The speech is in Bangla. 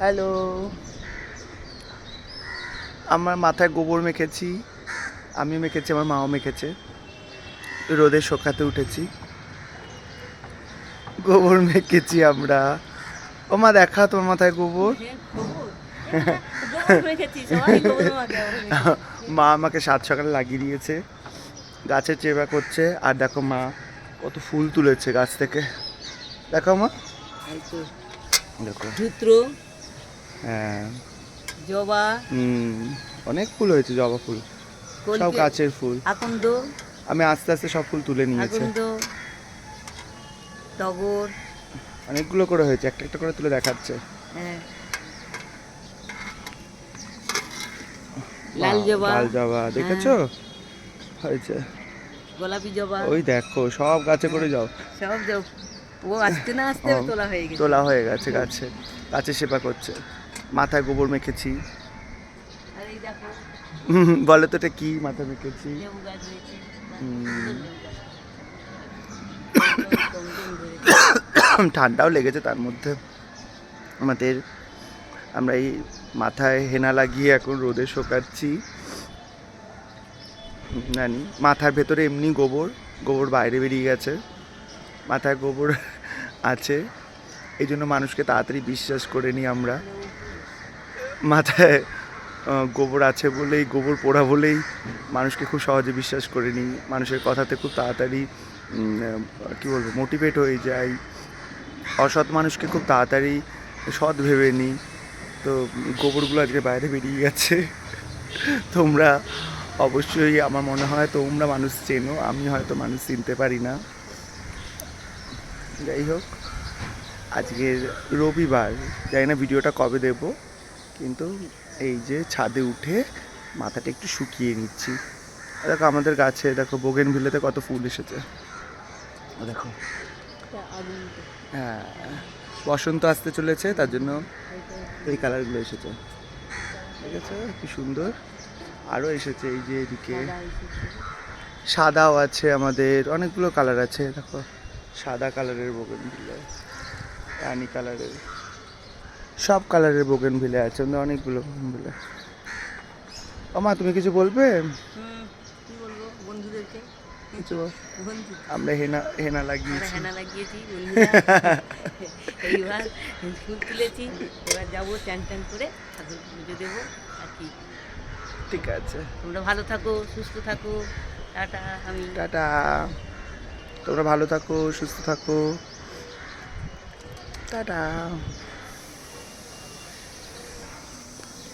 হ্যালো। আমার মাথায় গোবর মেখেছি আমি মেখেছি আমার মাও মেখেছে। রোদে শোকাতে উঠেছি। গোবর মেখেছি আমরা। ও মা দেখা তোমার মাথায় গোবর। মা আমাকে সাত সকালে লাগিয়ে দিয়েছে গাছের চেবা করছে আর দেখো মা কত ফুল তুলেছে গাছ থেকে। দেখো মা। দেখো। হ্যাঁ। জবা। হুম অনেক ফুল হয়েছে জবা ফুল। সব গাছের ফুল। আকন্দ। আমি আস্তে আস্তে সব ফুল তুলে নিয়েছি। আকন্দ টগর। অনেকগুলো করে হয়েছে একটা একটা করে তুলে দেখাচ্ছে। হ্যাঁ। লাল জবা। লাল জবা দেখেছ? হয়েছে। গোলাপি জবা। ওই দেখো সব গাছে করে যাও। সব জব ও আসতে না আসতে তোলা হয়ে গেছে। তোলা হয়ে গেছে গাছে গাছে সেবা করছে। মাথায় গোবর মেখেছি। বলো তো এটা কি মাথায় মেখেছি। ঠান্ডাও লেগেছে তার মধ্যে। আমাদের আমরা এই মাথায় হেনা লাগিয়ে এখন রোদে শোকাচ্ছি। জানি মাথার ভেতরে এমনি গোবর গোবর বাইরে বেরিয়ে গেছে। মাথায় গোবর আছে। এই জন্য মানুষকে তাড়াতাড়ি বিশ্বাস করে নিই আমরা। মাথায় গোবর আছে বলেই, গোবর পোড়া বলেই মানুষকে খুব সহজে বিশ্বাস করে নিই। মানুষের কথাতে খুব তাড়াতাড়ি কী বলব মোটিভেট হয়ে যাই। অসৎ মানুষকে খুব তাড়াতাড়ি সৎ ভেবে নিই। তো গোবরগুলো আজকে বাইরে বেরিয়ে গেছে। তোমরা অবশ্যই আমার মনে হয় তোমরা মানুষ চেনো, আমি হয়তো মানুষ চিনতে পারি না। যাই হোক, আজকের রবিবার, জানি না ভিডিওটা কবে দেব। কিন্তু এই যে ছাদে উঠে মাথাটা একটু শুকিয়ে নিচ্ছি। দেখো আমাদের গাছে, দেখো বোগেন ভিলেতে কত ফুল এসেছে। দেখো। হ্যাঁ বসন্ত আসতে চলেছে, তার জন্য এই কালারগুলো এসেছে। ঠিক আছে, কি সুন্দর। আরও এসেছে এই যে এদিকে। সাদাও আছে আমাদের, অনেকগুলো কালার আছে, দেখো। সাদা কালারের বোগেন রানি কালারের। সব কালারের বোগেন ভিলে আছে আমাদের অনেকগুলো ভিলে মা তুমি কিছু বলবে? হুম, বলব? বন্ধুদেরকে? বন্ধু আমরা হেনা হেনা লাগিয়েছি। হেনা লাগিয়েছি এইবার ফুল তুলেছি এবার যাব চান টান করে ঠাকুর পুজো দেবো আর কি। ঠিক আছে। তোমরা ভালো থাকো সুস্থ থাকো। টাটা আমি। টাটা। তোমরা ভালো থাকো সুস্থ থাকো। টাটা।